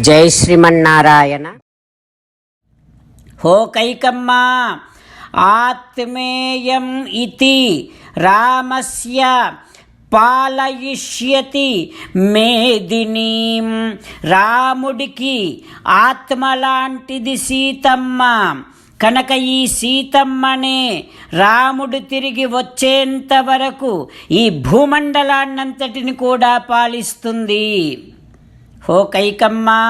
జై శ్రీమన్నారాయణ. హో కైకమ్మ ఆత్మేయం ఇతి రామస్య పాలయిష్యతి మేదినీం రాముడికి ఆత్మ లాంటిది సీతమ్మ కనుక ఈ సీతమ్మనే రాముడు తిరిగి వచ్చేంత వరకు ఈ భూమండలాన్నంతటిని కూడా పాలిస్తుంది. ఓ కైకమ్మా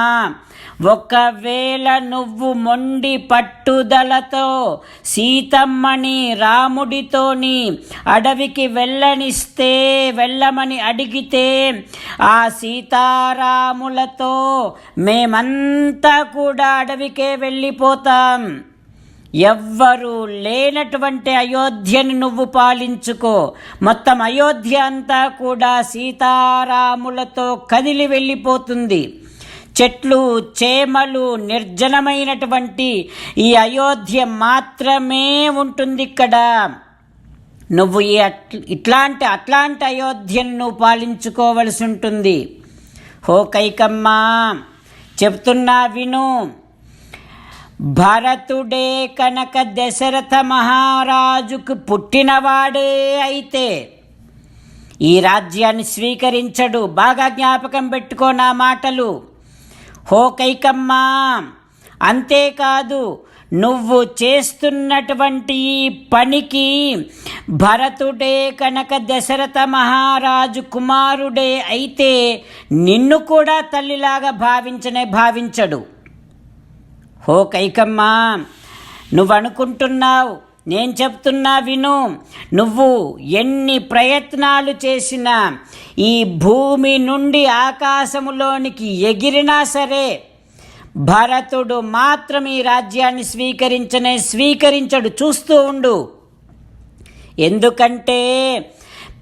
ఒకవేళ నువ్వు మొండి పట్టుదలతో సీతమ్మని రాముడితోని అడవికి వెళ్ళనిస్తే వెళ్ళమని అడిగితే ఆ సీతారాములతో మేమంతా కూడా అడవికే వెళ్ళిపోతాం. ఎవ్వరూ లేనటువంటి అయోధ్యని నువ్వు పాలించుకో. మొత్తం అయోధ్య అంతా కూడా సీతారాములతో కదిలి వెళ్ళిపోతుంది. చెట్లు చేమలు నిర్జనమైనటువంటి ఈ అయోధ్య మాత్రమే ఉంటుంది ఇక్కడ. నువ్వు ఈ అట్ ఇట్లాంటి అట్లాంటి అయోధ్యను నువ్వు పాలించుకోవలసి ఉంటుంది. హో కైకమ్మా చెప్తున్నా విను. భరతుడే కనుక దశరథ మహారాజుకు పుట్టినవాడే అయితే ఈ రాజ్యాన్ని స్వీకరించడు. బాగా జ్ఞాపకం పెట్టుకో నా మాటలు. హో కైకమ్మా అంతేకాదు నువ్వు చేస్తున్నటువంటి ఈ పనికి భరతుడే కనుక దశరథ మహారాజు కుమారుడే అయితే నిన్ను కూడా తల్లిలాగా భావించనే భావించడు. ఓ కైకమ్మ నువ్వు అనుకుంటున్నావు నేను చెప్తున్నా విను. నువ్వు ఎన్ని ప్రయత్నాలు చేసినా ఈ భూమి నుండి ఆకాశములోనికి ఎగిరినా సరే భరతుడు మాత్రం ఈ రాజ్యాన్ని స్వీకరించనే స్వీకరించడు చూస్తూ ఉండు. ఎందుకంటే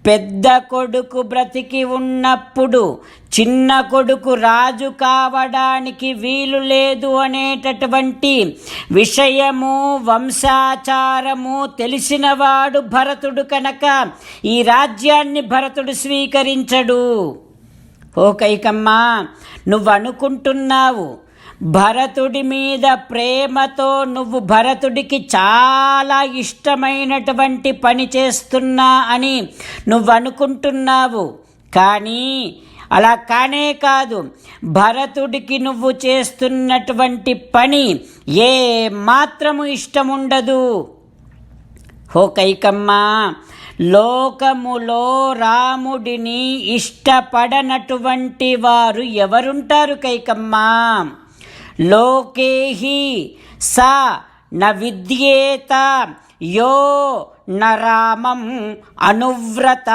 పెద్ద కొడుకు బ్రతికి ఉన్నప్పుడు చిన్న కొడుకు రాజు కావడానికి వీలు లేదు అనేటటువంటి విషయము వంశాచారము తెలిసినవాడు భరతుడు కనుక ఈ రాజ్యాన్ని భరతుడు స్వీకరించడు. ఓ కైకమ్మ నువ్వు అనుకుంటున్నావు భరతుడి మీద ప్రేమతో నువ్వు భరతుడికి చాలా ఇష్టమైనటువంటి పని చేస్తున్నా అని నువ్వు అనుకుంటున్నావు కానీ అలా కానే కాదు. భరతుడికి నువ్వు చేస్తున్నటువంటి పని ఏ మాత్రము ఇష్టముండదు. హో కైకమ్మ లోకములో రాముడిని ఇష్టపడనటువంటి వారు ఎవరుంటారు కైకమ్మ? లోకేహి స న విద్యేత యో న రామం అనువ్రత.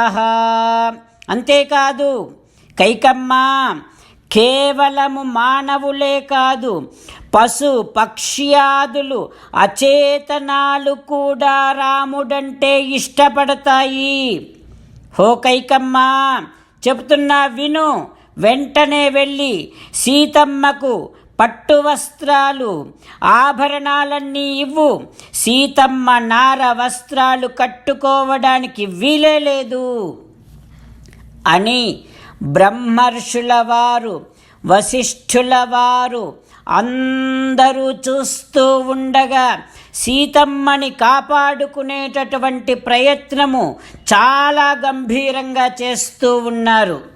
అంతేకాదు కైకమ్మ కేవలము మానవులే కాదు పశు పక్ష్యాదులు అచేతనాలు కూడా రాముడంటే ఇష్టపడతాయి. హో కైకమ్మ చెప్తున్నా విను వెంటనే వెళ్ళి సీతమ్మకు పట్టు వస్త్రాలు ఆభరణాలన్నీ ఇవ్వు. సీతమ్మ నార వస్త్రాలు కట్టుకోవడానికి వీలే లేదు. అని బ్రహ్మర్షుల వారు వశిష్ఠుల వారు అందరూ చూస్తూ ఉండగా సీతమ్మని కాపాడుకునేటటువంటి ప్రయత్నము చాలా గంభీరంగా చేస్తూ ఉన్నారు.